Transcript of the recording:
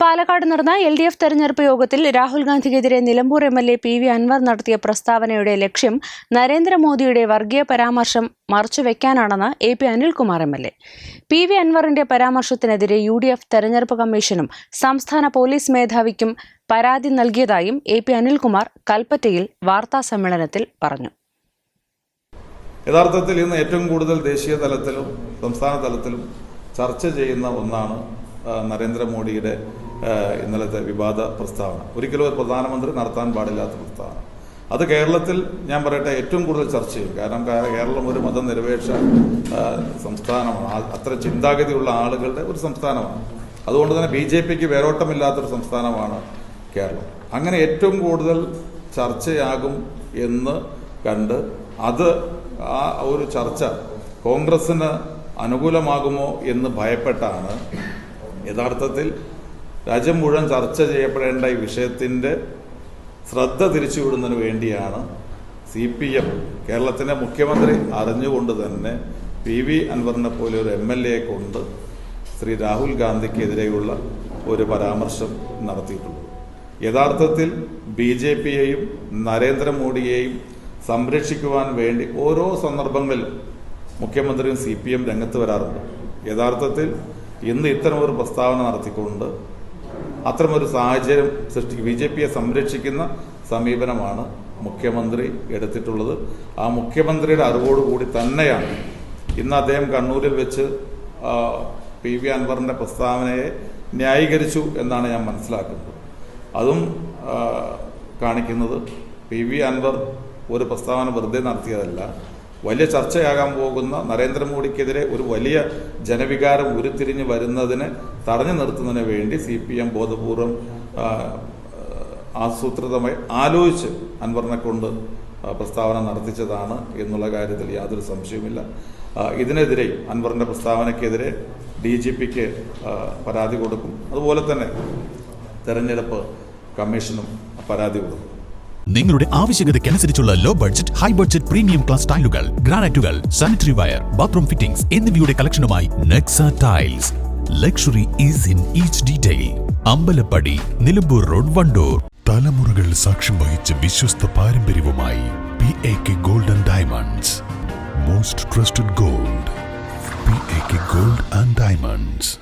Palakkad നടന്ന L D F തെരഞ്ഞെടുപ്പ് യോഗത്തിൽ Rahul ഗാന്ധിക്കെതിരെ Nilambur M L A P V Anvar നടത്തിയ പ്രസ്താവനയുടെ ലക്ഷ്യം നരേന്ദ്രമോദിയുടെ വർഗീയ പരാമർശം മറച്ചുവെക്കാനാണെന്ന് A P Anilkumar M L A. P V അൻവറിന്റെ പരാമർശത്തിനെതിരെ യു ഡി എഫ് തെരഞ്ഞെടുപ്പ് കമ്മീഷനും സംസ്ഥാന പോലീസ് മേധാവിക്കും പരാതി നൽകിയതായും എ പി അനിൽകുമാർ കൽപ്പറ്റയിൽ വാർത്താസമ്മേളനത്തിൽ പറഞ്ഞു. യഥാർത്ഥത്തിൽ ഇന്ന് ഏറ്റവും കൂടുതൽ ദേശീയ തലത്തിലും സംസ്ഥാന തലത്തിലും ചർച്ച ചെയ്യുന്ന ഒന്നാണ് നരേന്ദ്രമോദിയുടെ ഇന്നലത്തെ വിവാദ പ്രസ്താവന. ഒരിക്കലും ഒരു പ്രധാനമന്ത്രി നടത്താൻ പാടില്ലാത്ത പ്രസ്താവന. അത് കേരളത്തിൽ ഞാൻ പറയട്ടെ ഏറ്റവും കൂടുതൽ ചർച്ച ചെയ്യും. കാരണം കേരളം ഒരു മതനിരപേക്ഷ സംസ്ഥാനമാണ്. അത്ര ചിന്താഗതിയുള്ള ആളുകളുടെ ഒരു സംസ്ഥാനമാണ്. അതുകൊണ്ട് തന്നെ ബി ജെ പിക്ക് വേരോട്ടമില്ലാത്തൊരു സംസ്ഥാനമാണ് കേരളം. അങ്ങനെ ഏറ്റവും കൂടുതൽ ചർച്ചയാകും എന്ന് കണ്ട് അത് ആ ഒരു ചർച്ച കോൺഗ്രസിന് അനുകൂലമാകുമോ എന്ന് ഭയപ്പെട്ടാണ് യഥാർത്ഥത്തിൽ രാജ്യം മുഴുവൻ ചർച്ച ചെയ്യപ്പെടേണ്ട ഈ വിഷയത്തിന്റെ ശ്രദ്ധ തിരിച്ചുവിടുന്നതിന് വേണ്ടിയാണ് സി പി എം കേരളത്തിന്റെ മുഖ്യമന്ത്രി അറിഞ്ഞുകൊണ്ട് തന്നെ പി വി അൻവറിനെ പോലെ ഒരു എം എൽ എയെ കൊണ്ട് ശ്രീ രാഹുൽ ഗാന്ധിക്കെതിരെയുള്ള ഒരു പരാമർശം നടത്തിയിട്ടുള്ളത് യഥാർത്ഥത്തിൽ ബി ജെ പിയെയും നരേന്ദ്രമോദിയെയും സംരക്ഷിക്കുവാൻ വേണ്ടി ഓരോ സന്ദർഭങ്ങളിലും മുഖ്യമന്ത്രിയും സി പി എം രംഗത്ത് വരാറുണ്ട്. യഥാർത്ഥത്തിൽ ഇന്ന് ഇത്തരമൊരു പ്രസ്താവന നടത്തിക്കൊണ്ട് അത്തരമൊരു സാഹചര്യം സൃഷ്ടി ബി ജെ പിയെ സംരക്ഷിക്കുന്ന സമീപനമാണ് മുഖ്യമന്ത്രി എടുത്തിട്ടുള്ളത്. ആ മുഖ്യമന്ത്രിയുടെ അറിവോടുകൂടി തന്നെയാണ് ഇന്ന് അദ്ദേഹം കണ്ണൂരിൽ വെച്ച് പി വി അൻവറിന്റെ പ്രസ്താവനയെ ന്യായീകരിച്ചു എന്നാണ് ഞാൻ മനസ്സിലാക്കുന്നത്. അതും കാണിക്കുന്നത് പി വി അൻവർ ഒരു പ്രസ്താവന വെറുതെ നടത്തിയതല്ല. വലിയ ചർച്ചയാകാൻ പോകുന്ന നരേന്ദ്രമോദിക്കെതിരെ ഒരു വലിയ ജനവികാരം ഉരുത്തിരിഞ്ഞ് വരുന്നതിനെ തടഞ്ഞു നിർത്തുന്നതിന് വേണ്ടി സി പി എം ബോധപൂർവം ആസൂത്രിതമായി ആലോചിച്ച് അൻവറിനെ കൊണ്ട് പ്രസ്താവന നടത്തിച്ചതാണ് എന്നുള്ള കാര്യത്തിൽ യാതൊരു സംശയവുമില്ല. ഇതിനെതിരെ അൻവറിന്റെ പ്രസ്താവനയ്ക്കെതിരെ ഡി ജി പിക്ക് പരാതി കൊടുക്കും. അതുപോലെ തന്നെ തെരഞ്ഞെടുപ്പ് കമ്മീഷനും പരാതി കൊടുക്കും. നിങ്ങളുടെ ആവശ്യകതയ്ക്കനുസരിച്ചുള്ള low budget high budget premium class ടൈലുകൾ ഗ്രാനൈറ്റുകൾ സാനിറ്ററി വയർ ബാത്റൂം ഫിറ്റിംഗ്സ് എന്നിവയുടെ കളക്ഷനുമായി Nexa tiles luxury is in each detail Ambalappadi Nilambur road Wandoor. തലമുറകൾ സാക്ഷ്യം വഹിച്ച വിശ്വസ്ത പാരമ്പര്യവുമായി P A K golden diamonds most trusted gold P A K gold and diamonds